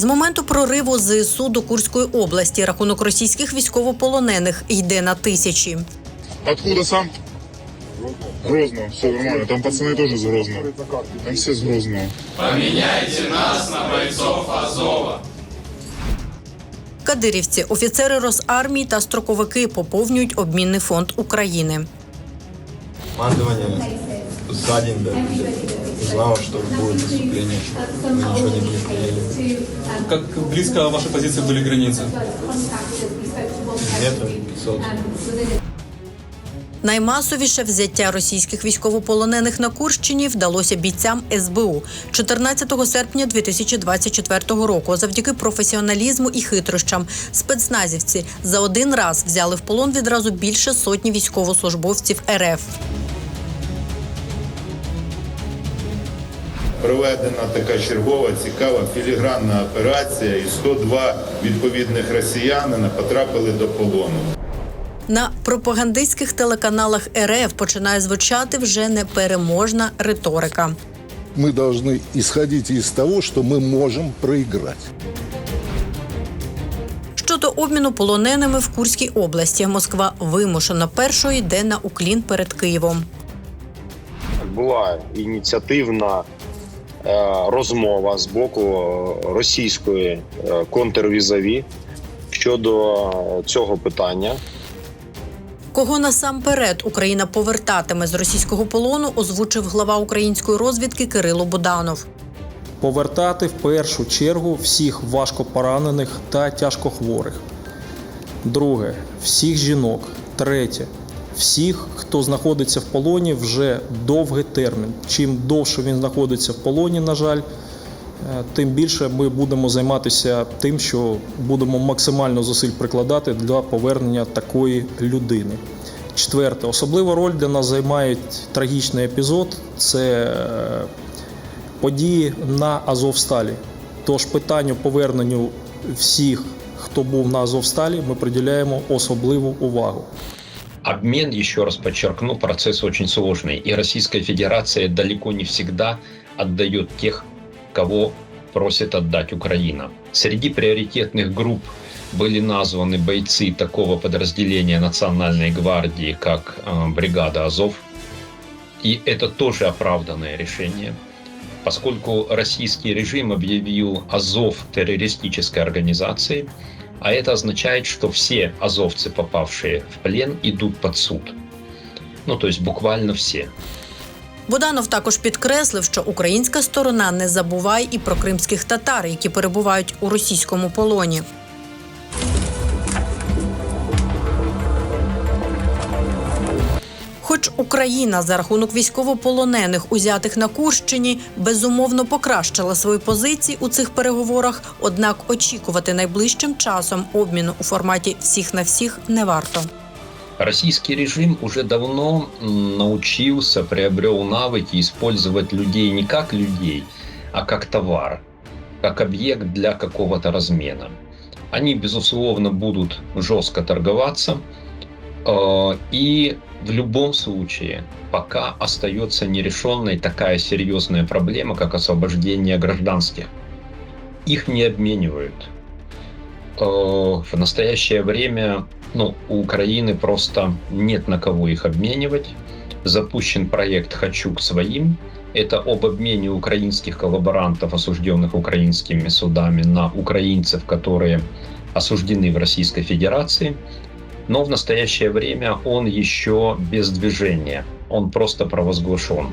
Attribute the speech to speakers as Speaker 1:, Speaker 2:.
Speaker 1: З моменту прориву ЗСУ до Курської області рахунок російських військовополонених йде на тисячі.
Speaker 2: Откуда сам? Грозно, все нормально. Там пацаны тоже с Грозного. Там все с Грозного.
Speaker 1: Кадирівці, офіцери Росармії та строковики поповнюють обмінний фонд України.
Speaker 3: Командование за день до знало, что будет наступление. Мы ничего не предприняли.
Speaker 4: Как близко ваши позиции были к границе?
Speaker 3: 500.
Speaker 1: Наймасовіше взяття російських військовополонених на Курщині вдалося бійцям СБУ 14 серпня 2024 року. Завдяки професіоналізму і хитрощам спецназівці за один раз взяли в полон відразу більше сотні військовослужбовців РФ.
Speaker 5: Проведена така чергова, цікава філігранна операція, і 102 відповідних росіянина потрапили до полону.
Speaker 1: На пропагандистських телеканалах РФ починає звучати вже непереможна риторика.
Speaker 6: мы должны исходить из того, что мы можем проиграть.
Speaker 1: Щодо обміну полоненими в Курській області, Москва вимушено першою йде на уклін перед Києвом.
Speaker 7: була ініціативна е, розмова з боку е, російської е, контрвізаві щодо е, цього питання.
Speaker 1: Кого насамперед Україна повертатиме з російського полону, озвучив глава української розвідки Кирило Буданов.
Speaker 8: повертати в першу чергу всіх важкопоранених та тяжкохворих. Друге всіх жінок. Третє всіх, хто знаходиться в полоні вже довгий термін. Чим довше він знаходиться в полоні, на жаль, е, тим більше ми будемо займатися тим, що будемо максимально зусиль прикладати для повернення такої людини. Четверте, особливу роль для нас займає трагічний епізод. Це е, події на Азовсталі. Тож питанню поверненню всіх, хто був на Азовсталі, ми приділяємо особливу увагу.
Speaker 9: Обмен, еще раз подчеркну, процесс очень сложный, и Российская Федерация далеко не всегда отдает тех, кого просит отдать Украина. Среди приоритетных групп были названы бойцы такого подразделения Национальной гвардии, как э, бригада Азов. И это тоже оправданное решение, поскольку российский режим объявил Азов террористической организацией, а это означает, что все азовцы, попавшие в плен, идут под суд. Ну, то есть буквально все.
Speaker 1: Буданов також підкреслив, що українська сторона не забуває і про кримських татар, які перебувають у російському полоні. Хоч Україна за рахунок військовополонених, узятих на Курщині, безумовно покращила свої позиції у цих переговорах, однак очікувати найближчим часом обміну у форматі всіх на всіх не варто.
Speaker 9: Российский режим уже давно м, научился, приобрел навыки использовать людей не как людей, а как товар, как объект для какого-то размена. Они, безусловно, будут жестко торговаться, э, и в любом случае пока остается нерешенной такая серьезная проблема, как освобождение гражданских. Их не обменивают. Э, В настоящее время ну, у Украины просто нет на кого их обменивать. Запущен проект «Хочу к своим». Это об обмене украинских коллаборантов, осужденных украинскими судами, на украинцев, которые осуждены в Российской Федерации. Но в настоящее время он еще без движения. Он просто провозглашен.